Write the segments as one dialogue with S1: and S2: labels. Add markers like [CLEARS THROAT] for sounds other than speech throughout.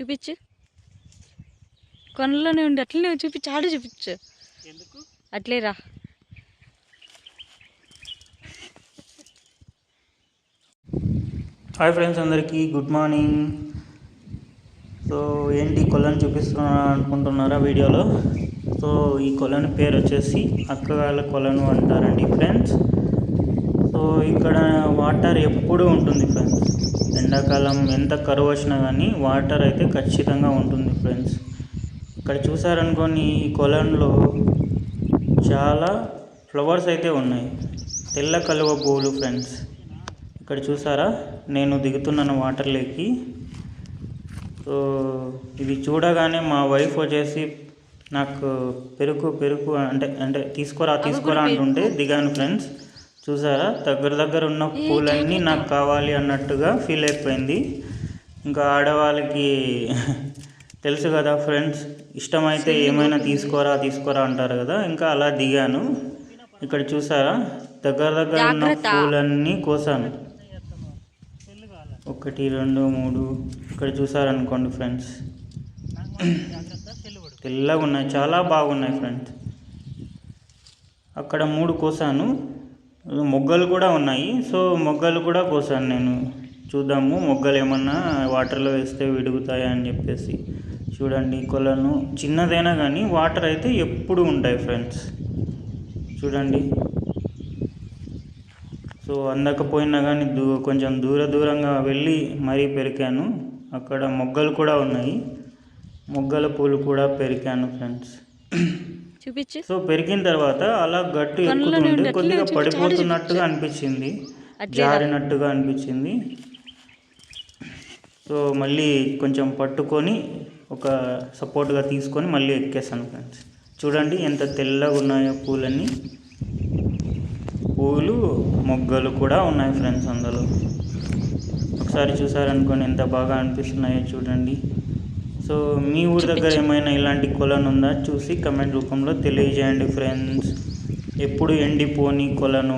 S1: చూపించు. కొనలోనే ఉండి అట్లనే చూపించు. ఆడు చూపించు.
S2: ఎందుకు?
S1: అట్లే రా.
S2: హాయ్ ఫ్రెండ్స్ అందరికీ గుడ్ మార్నింగ్. సో ఏంటి కొలను చూపిస్తున్నా అనుకుంటున్నారా వీడియోలో? సో ఈ కొలను పేరు వచ్చేసి అక్కగాల కొలను అంటారండి ఫ్రెండ్స్. సో ఇక్కడ వాటర్ ఎప్పుడూ ఉంటుంది ఫ్రెండ్స్? ఎండాకాలం ఎంత కరువు వచ్చినా కానీ వాటర్ అయితే ఖచ్చితంగా ఉంటుంది ఫ్రెండ్స్. ఇక్కడ చూసారనుకోని ఈ కొలంలో చాలా ఫ్లవర్స్ అయితే ఉన్నాయి. తెల్ల కలువ పువ్వులు ఫ్రెండ్స్. ఇక్కడ చూసారా? నేను దిగుతున్నాను వాటర్లోకి సో ఇది చూడగానే మా వైఫ్ వచ్చేసి నాకు పెరుగు పెరుగు అంటే అంటే తీసుకోరా తీసుకోరా అంటుంటే దిగాను ఫ్రెండ్స్. చూసారా? దగ్గర దగ్గర ఉన్న పూలన్నీ నాకు కావాలి అన్నట్టుగా ఫీల్ అయిపోయింది. ఇంకా ఆడవాళ్ళకి [LAUGHS] తెలుసు కదా ఫ్రెండ్స్ ఇష్టమైతే ఏమైనా తీసుకోరా తీసుకోరా అంటారు కదా ఇంకా అలా దిగాను. ఇక్కడ చూసారా? దగ్గర దగ్గర ఉన్న. పూలన్నీ కోసాను. ఒకటి రెండు మూడు. ఇక్కడ చూసారనుకోండి ఫ్రెండ్స్. [CLEARS THROAT] తెల్లగా ఉన్నాయి చాలా బాగున్నాయి ఫ్రెండ్స్. అక్కడ మూడు కోసాను. మొగ్గలు కూడా ఉన్నాయి. సో మొగ్గలు కూడా కోసాను నేను. చూద్దాము మొగ్గలు ఏమన్నా వాటర్లో వేస్తే విడుగుతాయా అని చెప్పేసి. చూడండి కొలను చిన్నదైనా కానీ వాటర్ అయితే ఎప్పుడు ఉంటాయి ఫ్రెండ్స్. చూడండి. సో అందకపోయినా కానీ దూ కొంచెం దూర దూరంగా వెళ్ళి మరీ పెరికాను. అక్కడ మొగ్గలు కూడా ఉన్నాయి. మొగ్గల పూలు కూడా పెరికాను ఫ్రెండ్స్.
S1: చూపించు.
S2: సో పెరిగిన తర్వాత అలా గట్టు
S1: ఉండి.
S2: కొద్దిగా పడిపోతున్నట్టుగా అనిపించింది. జారినట్టుగా అనిపించింది. సో మళ్ళీ కొంచెం పట్టుకొని ఒక సపోర్ట్గా తీసుకొని మళ్ళీ ఎక్కేసాను ఫ్రెండ్స్. చూడండి ఎంత తెల్లగా ఉన్నాయో పూలన్నీ. పూలు మొగ్గలు కూడా ఉన్నాయి ఫ్రెండ్స్ అందులో. ఒకసారి చూసారనుకోండి ఎంత బాగా అనిపిస్తున్నాయో చూడండి. సో మీ ఊరి దగ్గర ఏమైనా ఇలాంటి కొలను ఉందా? చూసి కమెంట్ రూపంలో తెలియజేయండి ఫ్రెండ్స్. ఎప్పుడు ఎండిపోని కొలను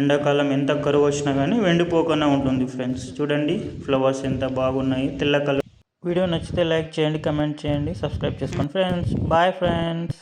S2: ఎండాకాలం ఎంత కరువు వచ్చినా కానీ ఎండిపోకుండా ఉంటుంది ఫ్రెండ్స్. చూడండి ఫ్లవర్స్ ఎంత బాగున్నాయి తెల్ల కలర్. వీడియో నచ్చితే లైక్ చేయండి కమెంట్ చేయండి సబ్స్క్రైబ్ చేసుకోండి ఫ్రెండ్స్. Bye friends.